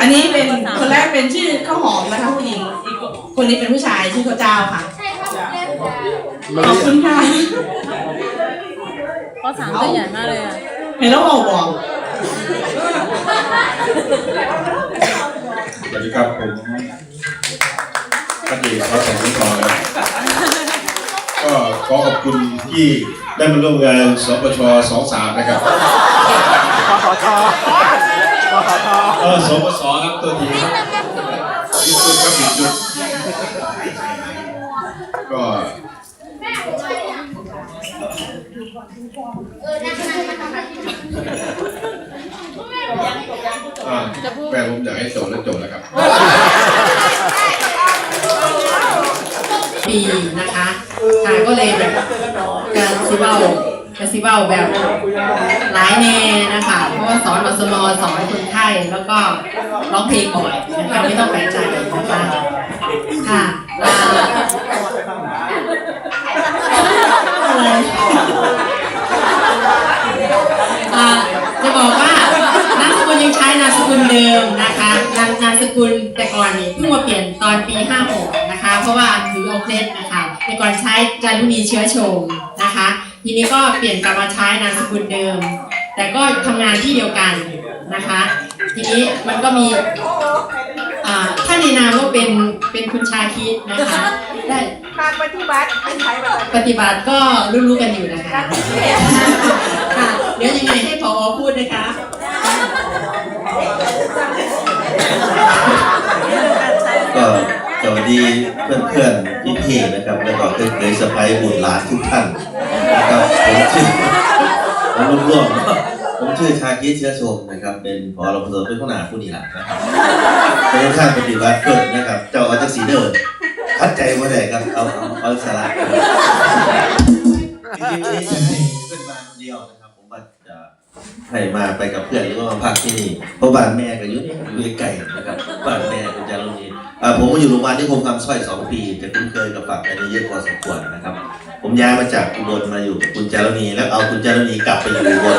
อันนี้เป็นคนแรกเป็นชื่อข้าวหอมนะคะผู้หญิงอีกคนนี้เป็นผู้ชายชื่อข้าวเจ้าค่ะขอบคุณค่ะข้อสามตัวใหญ่มากเลยอะเห็นแล้วบอกบอกสวัสดีครับผมพัดเอกเขาสองคนต่อนะก็ขอขอบคุณที่ได้มาร่วมงานสปชสองสามนะครับ เออสปสครับตัวทีครับผิดจุดครับผิดจุดก็อ่าแฟนผมอยากให้จบแล้วจบแล้วครับ ปีนะคะค่ะก็เลยแบบการซิบเบลการซิบเบลแบบหลายแนวาสอนมาสมอสอนคนไข้แล้วก็ร้องเพลงบ่อยนะคะไม่ต้องแปลกใจนะคะค่ะอะไรอ่าจะบอกว่านามสกุลยังใช้นามสกุลเดิมนะคะนามนามสกุลแต่ก่อนนี่เพิ่งมาเปลี่ยนตอนปี56นะคะ เพราะว่าถือเอาเคล็ดนะคะแต่ก่อนใช้จารุณีเชื้อชมนะคะ ทีนี้ก็เปลี่ยนกลับมาใช้นามสกุลเดิม แต่ก็ทำงานที่เดียวกันนะคะ ทีนี้มันก็มีอ่าถ้าในนามว่าเป็นเป็นคุณชาคิดนะคะได้การปฏิบัติเป็นไทยแบบปฏิบัติก็รู้ๆกันอยู่นะคะค่ะเดี๋ยวยังไงให้พอพูดนะคะก็สวัสดีเพื่อนๆพี่ๆนะครับแล้วก็เพื่อนเคยสะพายบุตรหลานทุกท่านนะครับผมชื่อ ผมรวมๆเนาะผมชื่อชาคิดเชื้อชมนะครับ เป็นพอเราผสมเป็นผู้หนาผู้นี่แหละนะครับเป็นข้างปฏิบัติเกิดนะครับ เจ้าอาจากสีเดินคัดใจว่าไหนครับ เอาเอาเอาสาระจริงๆวันนี้จะให้เพื่อนมาคนเดียวนะครับ ผมว่าจะให้มาไปกับเพื่อนหรือว่ามาพักที่นี่เพราะบ้านแม่ก็อยู่นี่อยู่ไกลนะครับบ้านแม่คุณจารุณีอ่าผมมาอยู่โรงพยาบาลที่คมคำสร้อยสองปีแต่คุ้นเคยกับฝั่งอันนี้เยอะพอสมควรนะครับ ย้ายมาจากอุบลมาอยู่กับคุณจารณีแล้วเอาคุณจารณีกลับไปอยู่อุบล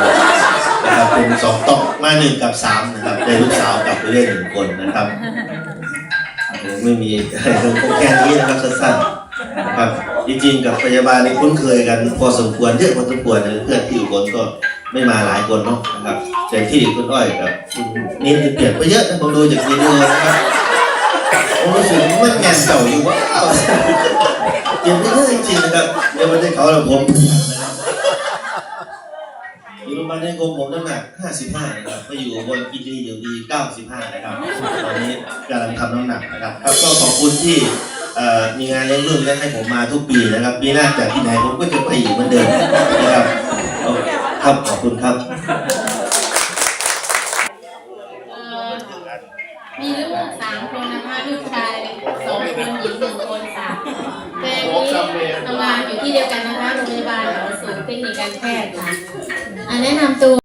นะครับเป็นสองต่อมาหนึ่งกับสามนะครับได้ลูกสาวกลับไปได้หนึ่งคนนะครับไม่มีอะไรแค่นี้นะครับสั้นๆนะครับจริงๆกับพยาบาลนี่คุ้นเคยกันพอสมควรเยอะพอสมควรนะเพื่อนที่อุบลก็ไม่มาหลายคนเนาะนะครับแต่ที่คุณอ้อยกับนี่เปลี่ยนไปเยอะนะผมดูจากวิดีโอนะครับผมรู้สึกว่ามันงานเก่าอยู่ว้าวเปลี่ยนไปเยอะจริงๆ นะครับเดี๋ยวมันได้เขาแล้วผมอยู่โรงพยาบาลในกรมผมน้ำหนัก 55 นะครับไปอยู่บนกินดีอยู่ดี 95 นะครับ ตอนนี้กำลังทำน้ำหนักนะครับครับก็ขอบคุณที่เอ่อมีงานเลี้ยงรุ่นและให้ผมมาทุกปีนะครับปีหน้าจากที่ไหนผมก็จะไปอยู่เหมือนเดิมนะครับเอาครับขอบคุณครับมีลูกสามคนนะคะลูกชายสองคนหญิงหนึ่งคนค่ะแฟนนี้ ทำงานอยู่ที่เดียวกันนะคะโรงพยาบาลหมอสูงเทคนิคการแพทย์ค่ะอะแนะนำตัว